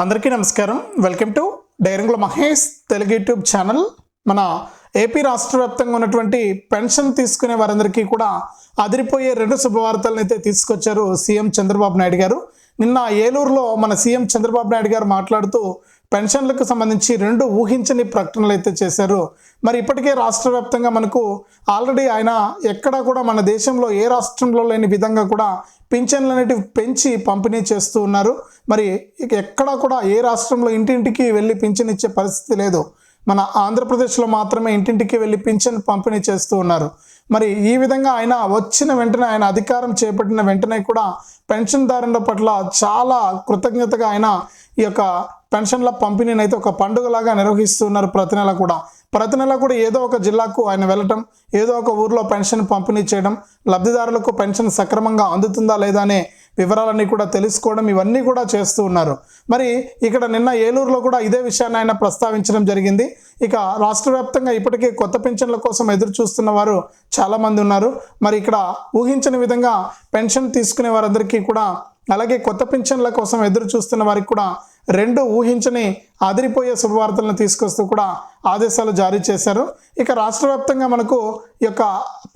అందరికీ నమస్కారం. Welcome to డైరంగుల మహేష్ తెలుగు యూట్యూబ్ ఛానల్. మన ఏపీ రాష్ట్ర వ్యాప్తంగా ఉన్నటువంటి పెన్షన్ తీసుకునే వారందరికీ కూడా అదిరిపోయే రెండు శుభవార్తలను అయితే తీసుకొచ్చారు సీఎం చంద్రబాబు నాయుడు గారు. నిన్న ఏలూరులో మన సీఎం చంద్రబాబు నాయుడు గారు మాట్లాడుతూ పెన్షన్లకు సంబంధించి రెండు ఊహించని ప్రకటనలు అయితే చేశారు. మరి ఇప్పటికే రాష్ట్ర వ్యాప్తంగా మనకు ఆల్రెడీ ఆయన ఎక్కడా కూడా మన దేశంలో ఏ రాష్ట్రంలో లేని విధంగా కూడా పింఛన్లు అనేటివి పెంచి పంపిణీ చేస్తూ ఉన్నారు. మరి ఇక ఎక్కడా కూడా ఏ రాష్ట్రంలో ఇంటింటికి వెళ్ళి పింఛన్ ఇచ్చే పరిస్థితి లేదు. మన ఆంధ్రప్రదేశ్లో మాత్రమే ఇంటింటికి వెళ్ళి పింఛన్ పంపిణీ చేస్తూ ఉన్నారు. మరి ఈ విధంగా ఆయన వచ్చిన వెంటనే ఆయన అధికారం చేపట్టిన వెంటనే కూడా పెన్షన్దారుల పట్ల చాలా కృతజ్ఞతగా ఆయన ఈ యొక్క పెన్షన్ల పంపిణీని అయితే ఒక పండుగలాగా నిర్వహిస్తున్నారు ప్రతి నెల కూడా. ప్రతి నెల కూడా ఏదో ఒక జిల్లాకు ఆయన వెళ్ళటం ఏదో ఒక ఊర్లో పెన్షన్ పంపిణీ చేయడం లబ్ధిదారులకు పెన్షన్ సక్రమంగా అందుతుందా లేదా అనే వివరాలన్నీ కూడా తెలుసుకోవడం ఇవన్నీ కూడా చేస్తూ ఉన్నారు. మరి ఇక్కడ నిన్న ఏలూరులో కూడా ఇదే విషయాన్ని ఆయన ప్రస్తావించడం జరిగింది. ఇక రాష్ట్ర వ్యాప్తంగా ఇప్పటికే కొత్త పెన్షన్ల కోసం ఎదురు చూస్తున్న వారు చాలామంది ఉన్నారు. మరి ఇక్కడ ఊహించని విధంగా పెన్షన్ తీసుకునే వారందరికీ కూడా అలాగే కొత్త పెన్షన్ల కోసం ఎదురు చూస్తున్న వారికి కూడా రెండు ఊహించని అదిరిపోయే శుభవార్తలను తీసుకొస్తూ కూడా ఆదేశాలు జారీ చేశారు. ఇక రాష్ట్ర వ్యాప్తంగా మనకు ఈ యొక్క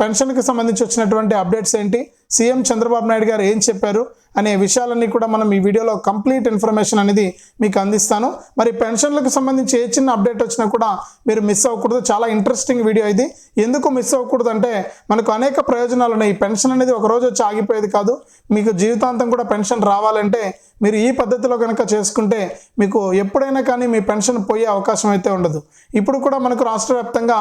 పెన్షన్కి సంబంధించి వచ్చినటువంటి అప్డేట్స్ ఏంటి? సీఎం చంద్రబాబు నాయుడు గారు ఏం చెప్పారు? అనే విషయాలన్నీ కూడా మనం ఈ వీడియోలో కంప్లీట్ ఇన్ఫర్మేషన్ అనేది మీకు అందిస్తాను. మరి పెన్షన్లకు సంబంధించి ఏ చిన్న అప్డేట్ వచ్చినా కూడా మీరు మిస్ అవ్వకూడదు. చాలా ఇంట్రెస్టింగ్ వీడియో ఇది. ఎందుకు మిస్ అవ్వకూడదు అంటే మనకు అనేక ప్రయోజనాలు ఉన్నాయి. ఈ పెన్షన్ అనేది ఒక రోజు వచ్చి ఆగిపోయేది కాదు. మీకు జీవితాంతం కూడా పెన్షన్ రావాలంటే మీరు ఈ పద్ధతిలో కనుక చేసుకుంటే మీకు ఎప్పుడైనా కానీ మీ పెన్షన్ పోయే అవకాశం అయితే ఉండదు. ఇప్పుడు కూడా మనకు రాష్ట్ర వ్యాప్తంగా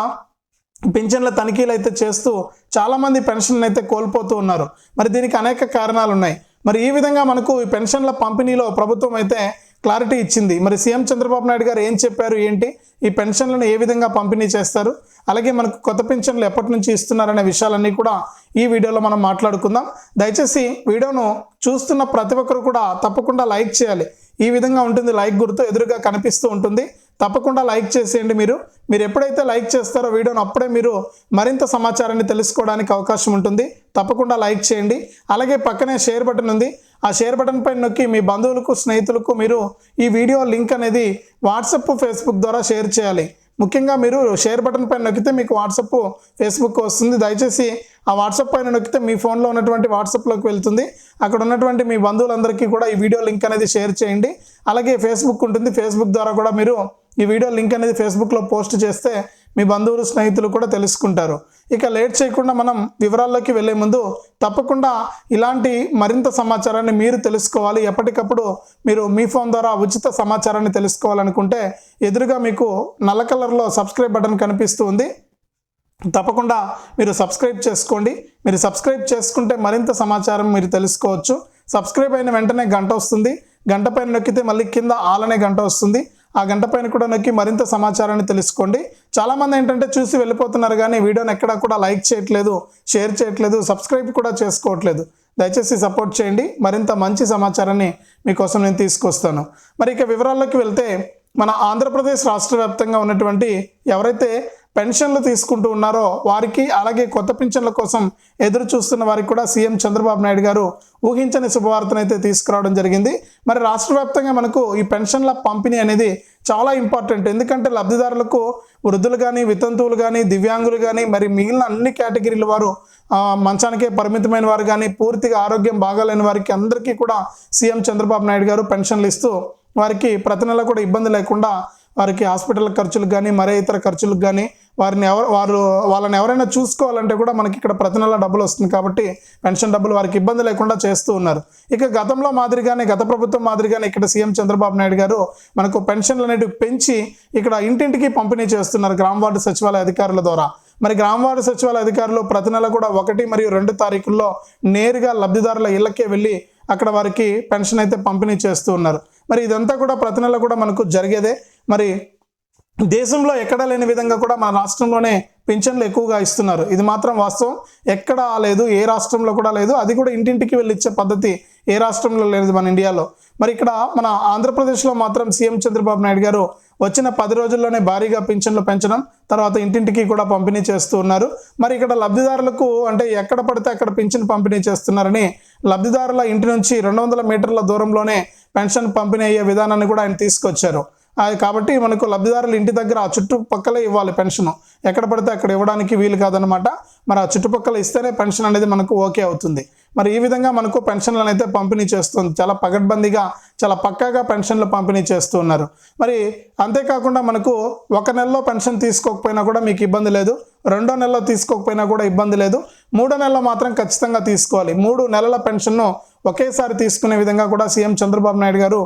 పింఛన్ల తనిఖీలు అయితే చేస్తూ చాలామంది పెన్షన్ అయితే కోల్పోతూ ఉన్నారు. మరి దీనికి అనేక కారణాలు ఉన్నాయి. మరి ఈ విధంగా మనకు ఈ పెన్షన్ల పంపిణీలో ప్రభుత్వం అయితే క్లారిటీ ఇచ్చింది. మరి సీఎం చంద్రబాబు నాయుడు గారు ఏం చెప్పారు ఏంటి? ఈ పెన్షన్లను ఏ విధంగా పంపిణీ చేస్తారు? అలాగే మనకు కొత్త పెన్షన్లు ఎప్పటి నుంచి ఇస్తున్నారనే విషయాలన్నీ కూడా ఈ వీడియోలో మనం మాట్లాడుకుందాం. దయచేసి వీడియోను చూస్తున్న ప్రతి ఒక్కరు కూడా తప్పకుండా లైక్ చేయాలి. ఈ విధంగా ఉంటుంది. లైక్ గుర్తు ఎదురుగా కనిపిస్తూ ఉంటుంది. తప్పకుండా లైక్ చేసేయండి మీరు. మీరు ఎప్పుడైతే లైక్ చేస్తారో వీడియోను అప్పుడే మీరు మరింత సమాచారాన్ని తెలుసుకోవడానికి అవకాశం ఉంటుంది. తప్పకుండా లైక్ చేయండి. అలాగే పక్కనే షేర్ బటన్ ఉంది. ఆ షేర్ బటన్ పైన నొక్కి మీ బంధువులకు స్నేహితులకు మీరు ఈ వీడియో లింక్ అనేది వాట్సప్ ఫేస్బుక్ ద్వారా షేర్ చేయాలి. ముఖ్యంగా మీరు షేర్ బటన్ పైన నొక్కితే మీకు వాట్సప్ ఫేస్బుక్ వస్తుంది. దయచేసి ఆ వాట్సాప్ పైన నొక్కితే మీ ఫోన్లో ఉన్నటువంటి వాట్సాప్లోకి వెళ్తుంది. అక్కడ ఉన్నటువంటి మీ బంధువులందరికీ కూడా ఈ వీడియో లింక్ అనేది షేర్ చేయండి. అలాగే ఫేస్బుక్ ఉంటుంది. ఫేస్బుక్ ద్వారా కూడా మీరు ఈ వీడియో లింక్ అనేది ఫేస్బుక్లో పోస్ట్ చేస్తే మీ బంధువులు స్నేహితులు కూడా తెలుసుకుంటారు. ఇక లేట్ చేయకుండా మనం వివరాల్లోకి వెళ్ళే ముందు తప్పకుండా ఇలాంటి మరింత సమాచారాన్ని మీరు తెలుసుకోవాలి. ఎప్పటికప్పుడు మీరు మీ ఫోన్ ద్వారా ఉచిత సమాచారాన్ని తెలుసుకోవాలనుకుంటే ఎదురుగా మీకు నల్ల కలర్లో సబ్స్క్రైబ్ బటన్ కనిపిస్తూ ఉంది. తప్పకుండా మీరు సబ్స్క్రైబ్ చేసుకోండి. మీరు సబ్స్క్రైబ్ చేసుకుంటే మరింత సమాచారం మీరు తెలుసుకోవచ్చు. సబ్స్క్రైబ్ అయిన వెంటనే గంట వస్తుంది. గంట పైన నొక్కితే మళ్ళీ కింద ఆలనే గంట వస్తుంది. ఆ గంట పైన కూడా నొక్కి మరింత సమాచారాన్ని తెలుసుకోండి. చాలామంది ఏంటంటే చూసి వెళ్ళిపోతున్నారు కానీ వీడియోని ఎక్కడా కూడా లైక్ చేయట్లేదు షేర్ చేయట్లేదు సబ్స్క్రైబ్ కూడా చేసుకోవట్లేదు. దయచేసి సపోర్ట్ చేయండి. మరింత మంచి సమాచారాన్ని మీకోసం నేను తీసుకొస్తాను. మరి ఇక వివరాల్లోకి వెళ్తే మన ఆంధ్రప్రదేశ్ రాష్ట్ర వ్యాప్తంగా ఉన్నటువంటి ఎవరైతే పెన్షన్లు తీసుకుంటూ ఉన్నారో వారికి అలాగే కొత్త పింఛన్ల కోసం ఎదురు చూస్తున్న వారికి కూడా సీఎం చంద్రబాబు నాయుడు గారు ఊహించని శుభవార్తను అయితే తీసుకురావడం జరిగింది. మరి రాష్ట్ర వ్యాప్తంగా మనకు ఈ పెన్షన్ల పంపిణీ అనేది చాలా ఇంపార్టెంట్. ఎందుకంటే లబ్ధిదారులకు వృద్ధులు కానీ వితంతువులు కానీ దివ్యాంగులు కానీ మరి మిగిలిన అన్ని కేటగిరీల వారు మంచానికే పరిమితమైన వారు కానీ పూర్తిగా ఆరోగ్యం బాగాలేని వారికి అందరికీ కూడా సీఎం చంద్రబాబు నాయుడు గారు పెన్షన్లు ఇస్తూ వారికి ప్రతి నెల కూడా ఇబ్బంది లేకుండా వారికి హాస్పిటల్ ఖర్చులకు కానీ మరే ఇతర ఖర్చులకు కానీ వారిని ఎవరు వారు వాళ్ళని ఎవరైనా చూసుకోవాలంటే కూడా మనకి ఇక్కడ ప్రతి నెల డబ్బులు వస్తుంది కాబట్టి పెన్షన్ డబ్బులు వారికి ఇబ్బంది లేకుండా చేస్తూ ఉన్నారు. ఇక గతంలో మాదిరిగానే గత ప్రభుత్వం మాదిరిగానే ఇక్కడ సీఎం చంద్రబాబు నాయుడు గారు మనకు పెన్షన్లు అనేవి పెంచి ఇక్కడ ఇంటింటికి పంపిణీ చేస్తున్నారు గ్రామ వార్డు సచివాలయ అధికారుల ద్వారా. మరి గ్రామ వార్డు సచివాలయ అధికారులు ప్రతి నెల కూడా ఒకటి మరియు రెండు తారీఖుల్లో నేరుగా లబ్ధిదారుల ఇళ్ళకే వెళ్ళి అక్కడ వారికి పెన్షన్ అయితే పంపిణీ చేస్తూ ఉన్నారు. మరి ఇదంతా కూడా ప్రతి నెల కూడా మనకు జరిగేదే. మరి దేశంలో ఎక్కడా లేని విధంగా కూడా మన రాష్ట్రంలోనే పింఛన్లు ఎక్కువగా ఇస్తున్నారు. ఇది మాత్రం వాస్తవం. ఎక్కడా లేదు ఏ రాష్ట్రంలో కూడా లేదు. అది కూడా ఇంటింటికి వెళ్ళి ఇచ్చే పద్ధతి ఏ రాష్ట్రంలో లేదు మన ఇండియాలో. మరి ఇక్కడ మన ఆంధ్రప్రదేశ్లో మాత్రం సీఎం చంద్రబాబు నాయుడు గారు వచ్చిన పది రోజుల్లోనే భారీగా పింఛన్లు పెంచడం తర్వాత ఇంటింటికి కూడా పంపిణీ చేస్తూ ఉన్నారు. మరి ఇక్కడ లబ్ధిదారులకు అంటే ఎక్కడ పడితే అక్కడ పింఛన్ పంపిణీ చేస్తున్నారని లబ్ధిదారుల ఇంటి నుంచి రెండు వందల మీటర్ల దూరంలోనే పెన్షన్ పంపిణీ అయ్యే విధానాన్ని కూడా ఆయన తీసుకొచ్చారు. అది కాబట్టి మనకు లబ్ధిదారులు ఇంటి దగ్గర ఆ చుట్టుపక్కల ఇవ్వాలి పెన్షన్. ఎక్కడ పడితే అక్కడ ఇవ్వడానికి వీలు కాదనమాట మరి ఆ చుట్టుపక్కల ఇస్తేనే పెన్షన్ అనేది మనకు ఓకే అవుతుంది. మరి ఈ విధంగా మనకు పెన్షన్లను అయితే పంపిణీ చేస్తుంది. చాలా పగడ్బందీగా చాలా పక్కాగా పెన్షన్లు పంపిణీ చేస్తూ ఉన్నారు. మరి అంతేకాకుండా మనకు ఒక నెలలో పెన్షన్ తీసుకోకపోయినా కూడా మీకు ఇబ్బంది లేదు. రెండో నెలలో తీసుకోకపోయినా కూడా ఇబ్బంది లేదు. మూడో నెలలో మాత్రం ఖచ్చితంగా తీసుకోవాలి. మూడు నెలల పెన్షన్ను ఒకేసారి తీసుకునే విధంగా కూడా సీఎం చంద్రబాబు నాయుడు గారు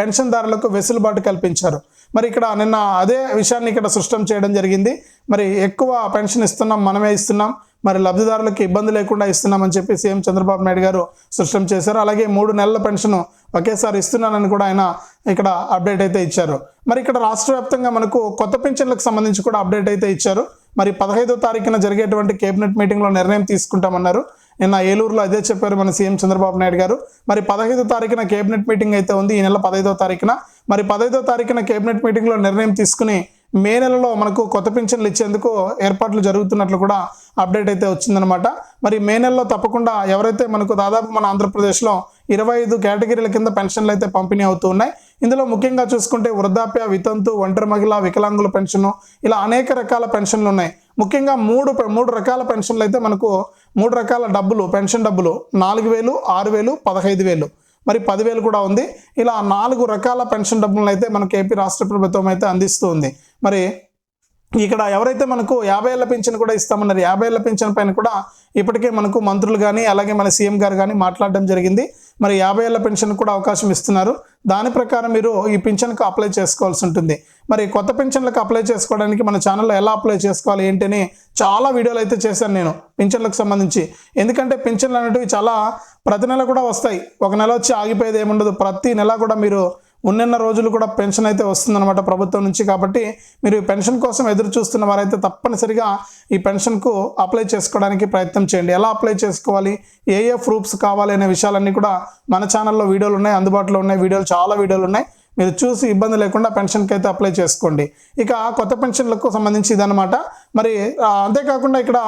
పెన్షన్దారులకు వెసులుబాటు కల్పించారు. మరి ఇక్కడ నిన్న అదే విషయాన్ని ఇక్కడ స్పష్టం చేయడం జరిగింది. మరి ఎక్కువ పెన్షన్ ఇస్తున్నాం మనమే ఇస్తున్నాం. మరి లబ్ధిదారులకు ఇబ్బంది లేకుండా ఇస్తున్నామని చెప్పి సీఎం చంద్రబాబు నాయుడు గారు స్పష్టం చేశారు. అలాగే మూడు నెలల పెన్షన్ ఒకేసారి ఇస్తున్నానని కూడా ఆయన ఇక్కడ అప్డేట్ అయితే ఇచ్చారు. మరి ఇక్కడ రాష్ట్ర వ్యాప్తంగా మనకు కొత్త పెన్షన్లకు సంబంధించి కూడా అప్డేట్ అయితే ఇచ్చారు. మరి పదహైదో తారీఖున జరిగేటువంటి కేబినెట్ మీటింగ్లో నిర్ణయం తీసుకుంటామన్నారు. నిన్న ఏలూరులో అదే చెప్పారు మన సీఎం చంద్రబాబు నాయుడు గారు. మరి పదహైదో తారీఖున కేబినెట్ మీటింగ్ అయితే ఉంది. ఈ నెల పదహైదో తారీఖున. మరి పదహైదో తారీఖున కేబినెట్ మీటింగ్లో నిర్ణయం తీసుకుని మే నెలలో మనకు కొత్త పింఛన్లు ఇచ్చేందుకు ఏర్పాట్లు జరుగుతున్నట్లు కూడా అప్డేట్ అయితే వచ్చిందనమాట మరి మే నెలలో తప్పకుండా ఎవరైతే మనకు దాదాపు మన ఆంధ్రప్రదేశ్లో ఇరవై ఐదు కేటగిరీల కింద పెన్షన్లు అయితే పంపిణీ అవుతూ ఉన్నాయి. ఇందులో ముఖ్యంగా చూసుకుంటే వృద్ధాప్య వితంతు ఒంటరి మహిళ వికలాంగుల పెన్షను ఇలా అనేక రకాల పెన్షన్లు ఉన్నాయి. ముఖ్యంగా మూడు మూడు రకాల పెన్షన్లు అయితే మనకు మూడు రకాల డబ్బులు పెన్షన్ డబ్బులు నాలుగు వేలు ఆరు వేలు పదహైదు వేలు. మరి పదివేలు కూడా ఉంది. ఇలా నాలుగు రకాల పెన్షన్ డబ్బులను అయితే మనకు ఏపీ రాష్ట్ర ప్రభుత్వం అయితే అందిస్తూ ఉంది మరి ఇక్కడ ఎవరైతే మనకు యాభై ఏళ్ళ పింఛన్ కూడా ఇస్తామన్నారు యాభై ఏళ్ళ పింఛన్ పైన కూడా ఇప్పటికే మనకు మంత్రులు కానీ అలాగే మన సీఎం గారు కానీ మాట్లాడడం జరిగింది. మరి యాభై ఏళ్ళ పెన్షన్ కూడా అవకాశం ఇస్తున్నారు. దాని ప్రకారం మీరు ఈ పింఛన్కు అప్లై చేసుకోవాల్సి ఉంటుంది. మరి కొత్త పెన్షన్లకు అప్లై చేసుకోవడానికి మన ఛానల్లో ఎలా అప్లై చేసుకోవాలి ఏంటని చాలా వీడియోలు అయితే చేశాను నేను పింఛన్లకు సంబంధించి. ఎందుకంటే పింఛన్లు అనేటివి చాలా ప్రతి నెల కూడా వస్తాయి. ఒక నెల వచ్చి ఆగిపోయేది ఏముండదు. ప్రతి నెల కూడా మీరు ఉన్నెన్న రోజులు కూడా పెన్షన్ అయితే వస్తుందన్నమాట ప్రభుత్వం నుంచి. కాబట్టి మీరు ఈ పెన్షన్ కోసం ఎదురు చూస్తున్న వారైతే తప్పనిసరిగా ఈ పెన్షన్కు అప్లై చేసుకోవడానికి ప్రయత్నం చేయండి. ఎలా అప్లై చేసుకోవాలి? ఏ ఏ ప్రూఫ్స్ కావాలి అనే విషయాలన్నీ కూడా మన ఛానల్లో వీడియోలు ఉన్నాయి. అందుబాటులో ఉన్నాయి వీడియోలు చాలా వీడియోలు ఉన్నాయి. మీరు చూసి ఇబ్బంది లేకుండా పెన్షన్కి అయితే అప్లై చేసుకోండి. ఇక కొత్త పెన్షన్లకు సంబంధించి ఇదన్నమాట. మరి అంతేకాకుండా ఇక్కడ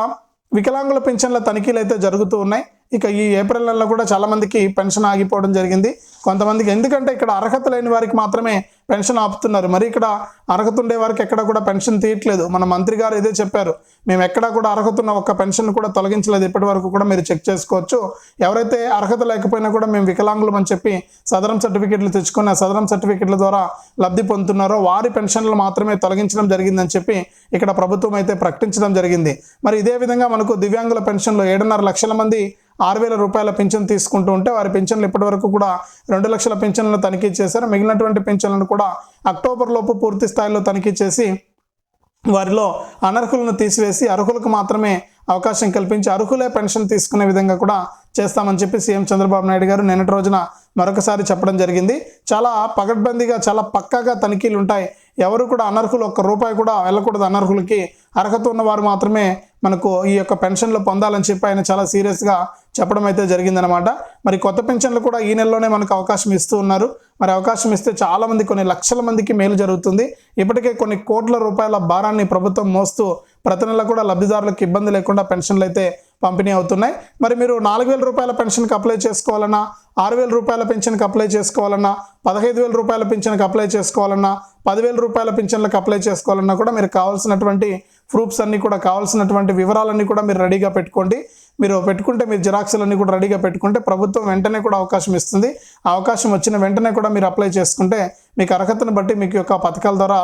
వికలాంగుల పెన్షన్ల తనిఖీలు అయితే జరుగుతూ ఉన్నాయి. ఇక ఈ ఏప్రిల్ నెలలో కూడా చాలామందికి పెన్షన్ ఆగిపోవడం జరిగింది. కొంతమందికి ఎందుకంటే ఇక్కడ అర్హత లేని వారికి మాత్రమే పెన్షన్ ఆపుతున్నారు. మరి ఇక్కడ అర్హత ఉండే వారికి ఎక్కడ కూడా పెన్షన్ తీయట్లేదు. మన మంత్రి గారు ఇదే చెప్పారు. మేము ఎక్కడా కూడా అర్హత ఉన్న ఒక్క పెన్షన్ కూడా తొలగించలేదు. ఇప్పటి వరకు కూడా మీరు చెక్ చేసుకోవచ్చు. ఎవరైతే అర్హత లేకపోయినా కూడా మేము వికలాంగులం అని చెప్పి సదరం సర్టిఫికెట్లు తెచ్చుకున్న సదరం సర్టిఫికెట్ల ద్వారా లబ్ధి పొందుతున్నారో వారి పెన్షన్లు మాత్రమే తొలగించడం జరిగిందని చెప్పి ఇక్కడ ప్రభుత్వం అయితే ప్రకటించడం జరిగింది. మరి ఇదే విధంగా మనకు దివ్యాంగుల పెన్షన్లు ఏడున్నర లక్షల మంది ఆరు వేల రూపాయల పింఛన్ తీసుకుంటూ ఉంటే వారి పింఛన్లు ఇప్పటి వరకు కూడా రెండు లక్షల పింఛన్లను తనిఖీ చేశారు. మిగిలినటువంటి పింఛన్లను కూడా అక్టోబర్ లోపు పూర్తి స్థాయిలో తనిఖీ చేసి వారిలో అనర్హులను తీసివేసి అర్హులకు మాత్రమే అవకాశం కల్పించి అర్హులే పెన్షన్ తీసుకునే విధంగా కూడా చేస్తామని చెప్పి సీఎం చంద్రబాబు నాయుడు గారు నిన్నటి రోజున మరొకసారి చెప్పడం జరిగింది. చాలా పగడ్బందీగా చాలా పక్కాగా తనిఖీలు ఉంటాయి. ఎవరు కూడా అనర్హులు ఒక్క రూపాయి కూడా వెళ్ళకూడదు అనర్హులకి. అర్హత ఉన్నవారు మాత్రమే మనకు ఈ యొక్క పెన్షన్లు పొందాలని చెప్పి ఆయన చాలా సీరియస్గా చెప్పడం అయితే జరిగిందనమాట మరి కొత్త పెన్షన్లు కూడా ఈ నెలలోనే మనకు అవకాశం ఇస్తూ ఉన్నారు. మరి అవకాశం ఇస్తే చాలా మంది కొన్ని లక్షల మందికి మేలు జరుగుతుంది. ఇప్పటికే కొన్ని కోట్ల రూపాయల భారాన్ని ప్రభుత్వం మోస్తూ ప్రతి నెల కూడా లబ్ధిదారులకు ఇబ్బంది లేకుండా పెన్షన్లు అయితే పంపిణీ అవుతున్నాయి. మరి మీరు నాలుగు వేల రూపాయల పెన్షన్కి అప్లై చేసుకోవాలన్నా ఆరు వేల రూపాయల పెన్షన్కి అప్లై చేసుకోవాలన్నా పదహైదు వేల రూపాయల పెన్షన్కి అప్లై చేసుకోవాలన్నా పదివేల రూపాయల పెన్షన్లకు అప్లై చేసుకోవాలన్నా కూడా మీరు కావాల్సినటువంటి ప్రూఫ్స్ అన్నీ కూడా కావాల్సినటువంటి వివరాలన్నీ కూడా మీరు రెడీగా పెట్టుకోండి. మీరు పెట్టుకుంటే మీరు జిరాక్స్లన్నీ కూడా రెడీగా పెట్టుకుంటే ప్రభుత్వం వెంటనే కూడా అవకాశం ఇస్తుంది. ఆ అవకాశం వచ్చిన వెంటనే కూడా మీరు అప్లై చేసుకుంటే మీకు అర్హతను బట్టి మీకు యొక్క పథకాల ద్వారా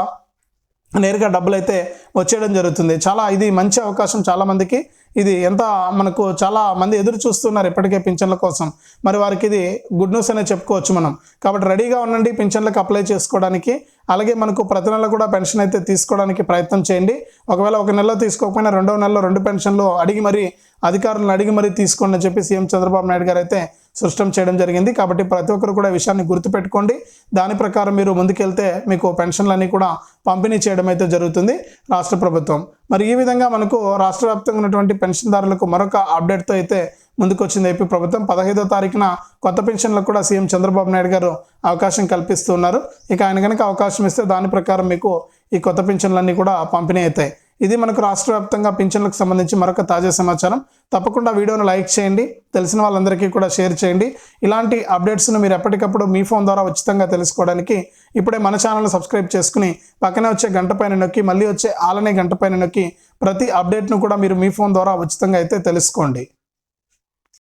నేరుగా డబ్బులు అయితే వచ్చేయడం జరుగుతుంది. చాలా ఇది మంచి అవకాశం చాలామందికి ఇది ఎంత మనకు చాలా మంది ఎదురు చూస్తున్నారు ఇప్పటికే పింఛన్ల కోసం. మరి వారికి ఇది గుడ్ న్యూస్ అనే చెప్పుకోవచ్చు మనం. కాబట్టి రెడీగా ఉండండి పింఛన్లకు అప్లై చేసుకోవడానికి. అలాగే మనకు ప్రతి నెల కూడా పెన్షన్ అయితే తీసుకోవడానికి ప్రయత్నం చేయండి. ఒకవేళ ఒక నెలలో తీసుకోకపోయినా రెండవ నెలలో రెండు పెన్షన్లు అడిగి మరీ అధికారులను అడిగి మరీ తీసుకోండి అని చెప్పి సీఎం చంద్రబాబు నాయుడు గారు అయితే స్పష్టం చేయడం జరిగింది. కాబట్టి ప్రతి ఒక్కరు కూడా విషయాన్ని గుర్తుపెట్టుకోండి. దాని ప్రకారం మీరు ముందుకెళ్తే మీకు పెన్షన్లన్నీ కూడా పంపిణీ చేయడం అయితే జరుగుతుంది రాష్ట్ర ప్రభుత్వం. మరి ఈ విధంగా మనకు రాష్ట్ర వ్యాప్తంగా ఉన్నటువంటి పెన్షన్దారులకు మరొక అప్డేట్తో అయితే ముందుకొచ్చింది ఏపీ ప్రభుత్వం. పదహైదో తారీఖున కొత్త పెన్షన్లకు కూడా సీఎం చంద్రబాబు నాయుడు గారు అవకాశం కల్పిస్తున్నారు ఇక ఆయన కనుక అవకాశం ఇస్తే దాని ప్రకారం మీకు ఈ కొత్త పెన్షన్లన్నీ కూడా పంపిణీ అవుతాయి. ఇది మనకు రాష్ట్ర వ్యాప్తంగా పింఛన్లకు సంబంధించి మరొక తాజా సమాచారం. తప్పకుండా వీడియోను లైక్ చేయండి తెలిసిన వాళ్ళందరికీ కూడా షేర్ చేయండి. ఇలాంటి అప్డేట్స్ను మీరు ఎప్పటికప్పుడు మీ ఫోన్ ద్వారా ఉచితంగా తెలుసుకోవడానికి ఇప్పుడే మన ఛానల్ని సబ్స్క్రైబ్ చేసుకుని పక్కనే వచ్చే గంట పైన నొక్కి మళ్ళీ వచ్చే ఆలనే గంట పైన నొక్కి ప్రతి అప్డేట్ను కూడా మీరు మీ ఫోన్ ద్వారా ఉచితంగా అయితే తెలుసుకోండి.